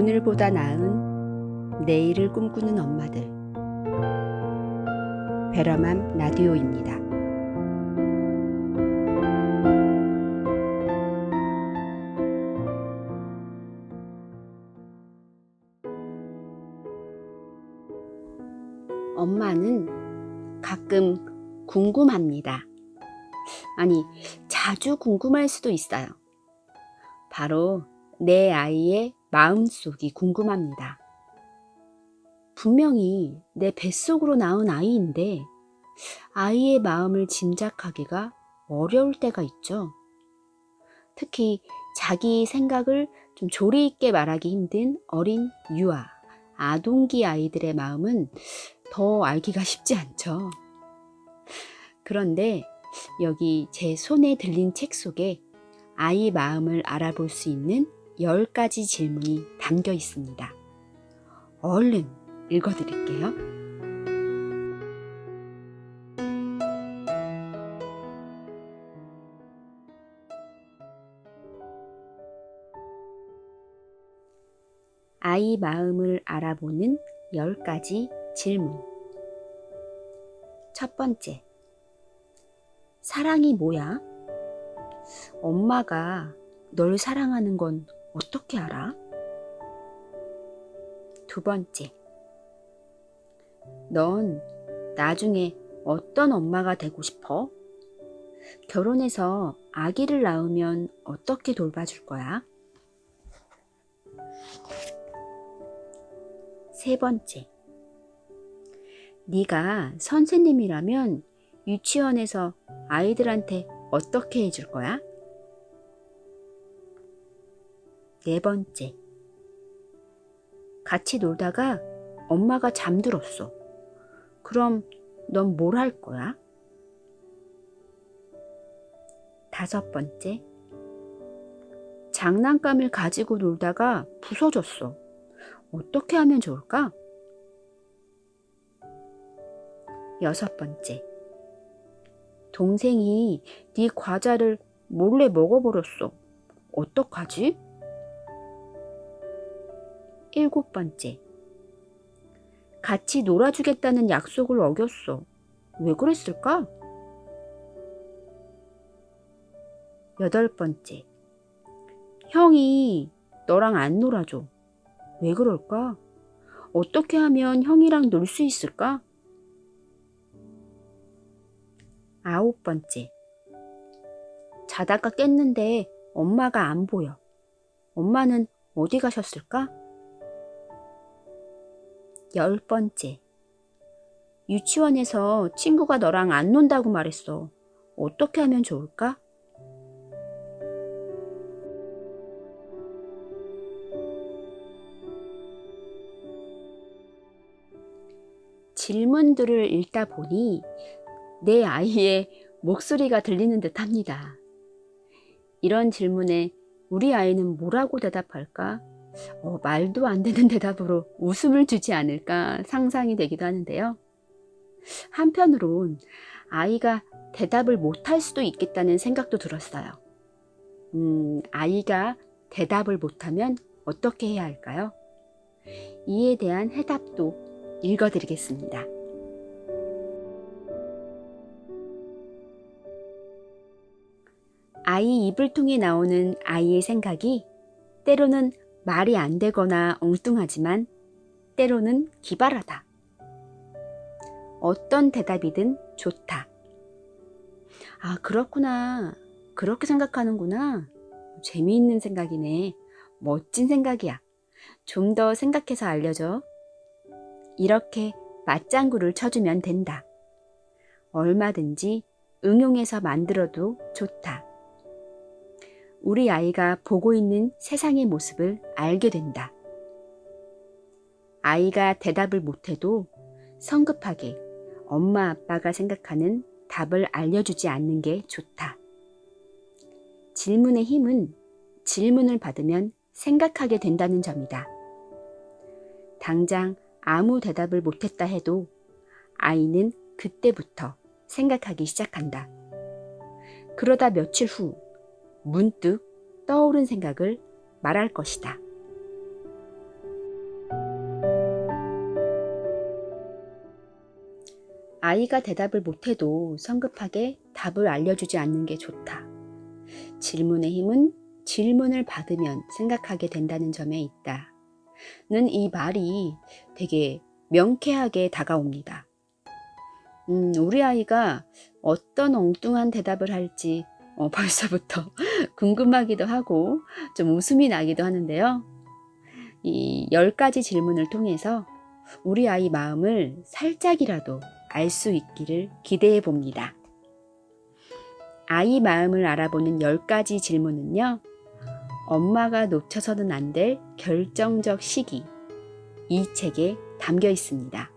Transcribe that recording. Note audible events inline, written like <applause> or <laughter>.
오늘보다 나은 내일을 꿈꾸는 엄마들. 베러맘 라디오입니다. 엄마는 가끔 궁금합니다. 아니, 자주 궁금할 수도 있어요. 바로 내 아이의 마음속이 궁금합니다. 분명히 내 뱃속으로 나온 아이인데 아이의 마음을 짐작하기가 어려울 때가 있죠. 특히 자기 생각을 좀 조리 있게 말하기 힘든 어린 유아, 아동기 아이들의 마음은 더 알기가 쉽지 않죠. 그런데 여기 제 손에 들린 책 속에 아이 마음을 알아볼 수 있는 10가지 질문이 담겨 있습니다. 얼른 읽어드릴게요. 아이 마음을 알아보는 10가지 질문. 첫 번째. 사랑이 뭐야? 엄마가 널 사랑하는 건 어떻게 알아? 두 번째. 넌 나중에 어떤 엄마가 되고 싶어? 결혼해서 아기를 낳으면 어떻게 돌봐줄 거야? 세 번째. 네가 선생님이라면 유치원에서 아이들한테 어떻게 해줄 거야? 네 번째. 같이 놀다가 엄마가 잠들었어. 그럼 넌 뭘 할 거야? 다섯 번째. 장난감을 가지고 놀다가 부서졌어. 어떻게 하면 좋을까? 여섯 번째. 동생이 네 과자를 몰래 먹어버렸어. 어떡하지? 일곱 번째. 같이 놀아주겠다는 약속을 어겼어. 왜 그랬을까? 여덟 번째. 형이 너랑 안 놀아줘. 왜 그럴까? 어떻게 하면 형이랑 놀 수 있을까? 아홉 번째. 자다가 깼는데 엄마가 안 보여. 엄마는 어디 가셨을까? 열 번째. 유치원에서 친구가 너랑 안 논다고 말했어. 어떻게 하면 좋을까? 질문들을 읽다 보니 내 아이의 목소리가 들리는 듯 합니다. 이런 질문에 우리 아이는 뭐라고 대답할까? 어, 말도 안 되는 대답으로 웃음을 주지 않을까 상상이 되기도 하는데요. 한편으론 아이가 대답을 못할 수도 있겠다는 생각도 들었어요. 음, 아이가 대답을 못하면 어떻게 해야 할까요? 이에 대한 해답도 읽어드리겠습니다. 아이 입을 통해 나오는 아이의 생각이 때로는 말이 안 되거나 엉뚱하지만 때로는 기발하다. 어떤 대답이든 좋다. 아, 그렇구나. 그렇게 생각하는구나. 재미있는 생각이네. 멋진 생각이야. 좀 더 생각해서 알려줘. 이렇게 맞장구를 쳐주면 된다. 얼마든지 응용해서 만들어도 좋다. 우리 아이가 보고 있는 세상의 모습을 알게 된다. 아이가 대답을 못해도 성급하게 엄마 아빠가 생각하는 답을 알려주지 않는 게 좋다. 질문의 힘은 질문을 받으면 생각하게 된다는 점이다. 당장 아무 대답을 못했다 해도 아이는 그때부터 생각하기 시작한다. 그러다 며칠 후 문득 떠오른 생각을 말할 것이다. 아이가 대답을 못해도 성급하게 답을 알려주지 않는 게 좋다. 질문의 힘은 질문을 받으면 생각하게 된다는 점에 있다. 는 이 말이 되게 명쾌하게 다가옵니다. 음, 우리 아이가 어떤 엉뚱한 대답을 할지 어, 벌써부터 <laughs> 궁금하기도 하고 좀 웃음이 나기도 하는데요. 이열 가지 질문을 통해서 우리 아이 마음을 살짝이라도 알 수 있기를 기대해 봅니다. 아이 마음을 알아보는 열 가지 질문은요. 엄마가 놓쳐서는 안 될 결정적 시기. 이 책에 담겨 있습니다.